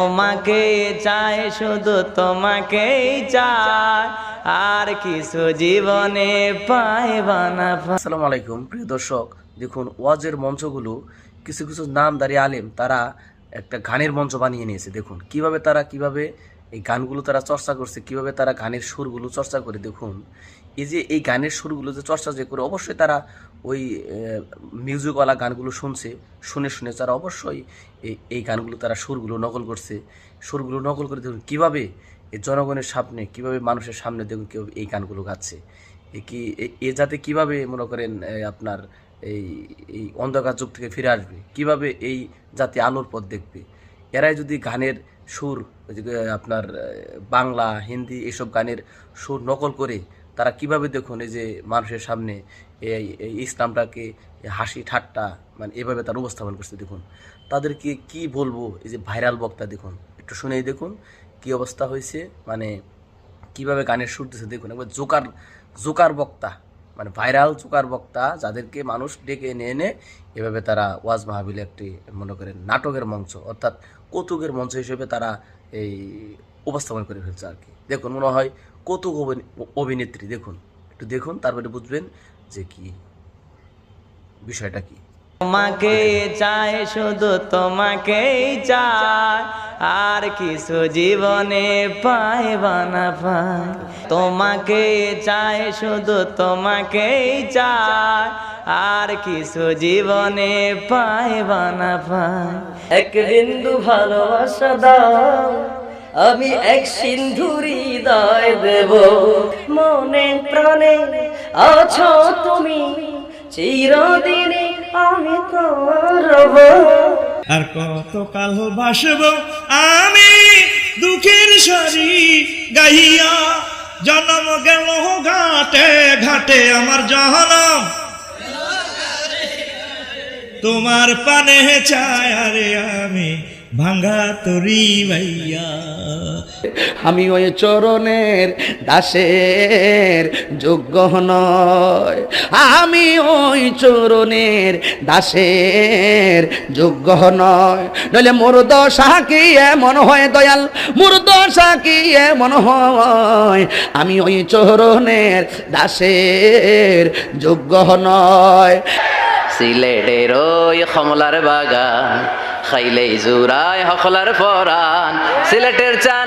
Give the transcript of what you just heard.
তোমাকে চাই, শুধু তোমাকে চাই। আর কিছু জীবনে আসসালামু আলাইকুম, প্রিয় দর্শক, দেখুন, ওয়াজের মঞ্চগুলো কিছু কিছু নামদারি আলেম, তারা একটা গানের মঞ্চ বানিয়ে নিয়েছে। দেখুন, কীভাবে তারা, কীভাবে এই গানগুলো তারা চর্চা করছে, কীভাবে তারা গানের সুরগুলো চর্চা করে দেখুন। এই যে এই গানের সুরগুলো যে চর্চা যে করে, অবশ্যই তারা ওই মিউজিকওয়ালা গানগুলো শুনছে, শুনে শুনে তারা অবশ্যই এই গানগুলো তারা সুরগুলো নকল করছে। সুরগুলো নকল করে দেখুন, কীভাবে জনগণের সামনে, কীভাবে মানুষের সামনে দেখুন কেউ এই গানগুলো গাচ্ছে। এ কি, এ যাতে কীভাবে মনে করেন আপনার এই এই অন্ধকার যুগ থেকে ফিরে আসবে, কীভাবে এই জাতি আলোর পথ দেখবে। এরাই যদি গানের সুর আপনার বাংলা, হিন্দি এসব গানের সুর নকল করে তারা কীভাবে দেখুন এই যে মানুষের সামনে এই ইসলামটাকে হাসি ঠাট্টা মানে এভাবে তার উপস্থাপন করছে দেখুন। তাদেরকে কি বলব এই যে ভাইরাল বক্তা দেখুন, একটু শুনেই দেখুন কি অবস্থা হয়েছে মানে কীভাবে গানের সুর দিচ্ছে দেখুন, একবার জোকার জোকার বক্তা। মানে ভাইরাল চোকার বক্তা যাদেরকে মানুষ ডেকে এনে এনে এভাবে তারা ওয়াজ মাহাবিল একটি, মনে করেন, নাটকের মঞ্চ, অর্থাৎ কৌতুকের মঞ্চ হিসেবে তারা এই উপস্থাপন করে ফেলছে আর কি। দেখুন, মনে হয় কৌতুক অভিনে- অভিনেত্রী, দেখুন, একটু দেখুন, তারপরে বুঝবেন যে কি, বিষয়টা কি। তোমাকে চাই, শুধু তোমাকেই চাই। আর কিছু জীবনে পাইবা না পাই। তোমাকে চাই, শুধু তোমাকেই চাই। আর কিছু জীবনে পাইবা না পাই। এক বিন্দু ভালোবাসা দাও, আমি এক সিন্ধুরি হৃদয় দেব। মনে প্রাণে আছো তুমি চিরদিনে আমি তোমার রব আর কতকাল বাসব আমি দুঃখের সারি গাইয়া জনম গেল ঘাটে ঘাটে আমার জহনম তোমার পানে চায় আরে আমি ভাঙ্গা তরি ভাইয়া। আমি ওই চরণের দাসের যোগ্য নয়। আমি ওই চরণের দাসের যোগ্য নয়। নইলে মোর দশা কি এমন হয় দয়াল? মোর দশা কি এমন হয়? আমি ওই চরণের দাসের যোগ্য নয়। সিলেটের ওই কমলার বাগান খাইলেই জুরায় হকলার ফরান সিলেটের চান